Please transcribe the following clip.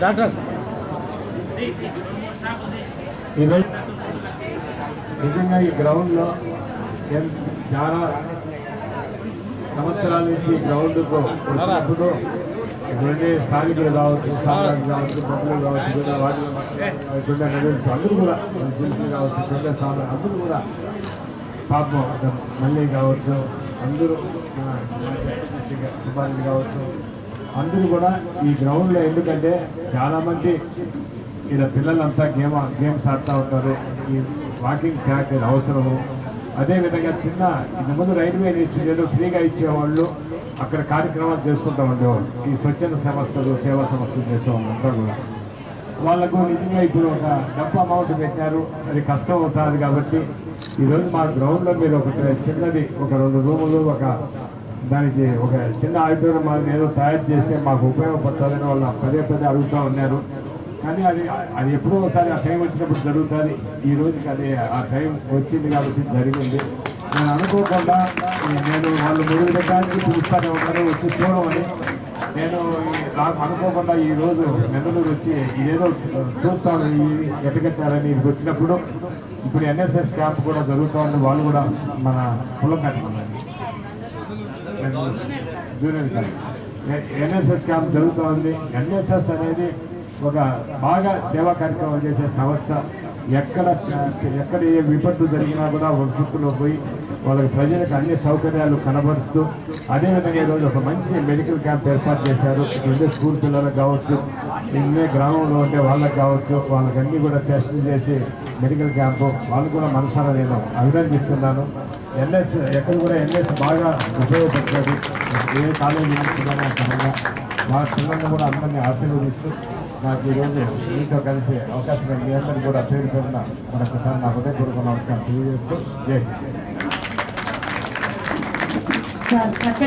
Doctor నిజంగా ఈ గ్రౌండ్లో ఎన్- చాలా సంవత్సరాల నుంచి ఈ గ్రౌండ్కు వచ్చినప్పుడు ఇక్కడుండే స్థానికులు కావచ్చు సాధారణ కావచ్చు పబ్బులు కావచ్చు ఇక్కడ వాటిలో ఇక్కడ నడువచ్చు అందరూ కూడా పురుషులు కావచ్చు ఇక్కడ సామాన్ అందరూ కూడా పాపం మళ్ళీ కావచ్చు. అందరూ కావచ్చు. అందరూ కూడా ఈ గ్రౌండ్లో ఎందుకంటే చాలామంది ఇలా పిల్లలంతా గేమ్ గేమ్స్ ఆడుతూ ఉంటారు. ఈ వాకింగ్ ట్రాక్ అవసరము. అదేవిధంగా చిన్న ఇంత ముందు రైల్వే ఇచ్చేది ఫ్రీగా ఇచ్చేవాళ్ళు అక్కడ కార్యక్రమాలు చేసుకుంటూ ఉండేవాళ్ళు. ఈ స్వచ్ఛంద సంస్థలు సేవా సంస్థలు చేసేవాళ్ళు అంతా కూడా. వాళ్ళకు నిజంగా ఇప్పుడు ఒక డబ్బు అమౌంట్ పెట్టారు. అది కష్టం అవుతుంది కాబట్టి ఈరోజు మా గ్రౌండ్లో మీరు ఒక చిన్నది ఒక రెండు రూములు ఒక దానికి ఒక చిన్న ఆడిటోరియం మాదిరి ఏదో తయారు చేస్తే మాకు ఉపయోగపడుతుందని వాళ్ళు పదే పదే అడుగుతూ ఉన్నారు. కానీ అది అది ఎప్పుడో ఒకసారి ఆ టైం వచ్చినప్పుడు జరుగుతుంది. ఈ రోజుకి అది ఆ టైం వచ్చింది కాబట్టి జరిగింది. నేను అనుకోకుండా నేను వాళ్ళు మొదలు పెట్టడానికి పిలుస్తానే ఉన్నారు వచ్చి చూడమని. నేను నాకు అనుకోకుండా ఈ రోజు నెల్లూరు వచ్చి ఇదేదో చూస్తాను ఎట్టగట్టారని ఇది వచ్చినప్పుడు. ఇప్పుడు ఎన్ఎస్ఎస్ క్యాంప్ కూడా జరుగుతూ ఉంది వాళ్ళు కూడా మన పొలం కట్టుకున్నారు. జూనియర్ కాలేజ్ ఎన్ఎస్ఎస్ క్యాంప్ జరుగుతూ ఉంది. ఎన్ఎస్ఎస్ అనేది ఒక బాగా సేవా కార్యక్రమాలు చేసే సంస్థ. ఎక్కడ ఎక్కడ ఏ విపత్తు జరిగినా కూడా ఒక గుర్తులో పోయి వాళ్ళకి ప్రజలకు అన్ని సౌకర్యాలు కనబరుస్తూ అదేవిధంగా ఈరోజు ఒక మంచి మెడికల్ క్యాంప్ ఏర్పాటు చేశారు. ఉండే స్కూల్ పిల్లలకు కావచ్చు ఇందే గ్రామంలో ఉండే వాళ్ళకి కావచ్చు వాళ్ళకి అన్ని కూడా టెస్టులు చేసి మెడికల్ క్యాంపు వాళ్ళు కూడా మనసారా నేను అభినందిస్తున్నాను. ఎన్ఎస్ ఎక్కడ కూడా ఎన్ఎస్ బాగా ఉపయోగపడుతుంది. ఏ కాలేజీ మా పిల్లలను కూడా అందరినీ ఆశీర్వదిస్తూ నాకు ఈరోజు మీతో కలిసి అవకాశం మీ అందరికీ కూడా పేరు పేరున మరొకసారి నా హృదయపూర్వక నమస్కారం తెలియజేస్తూ జై Gracias.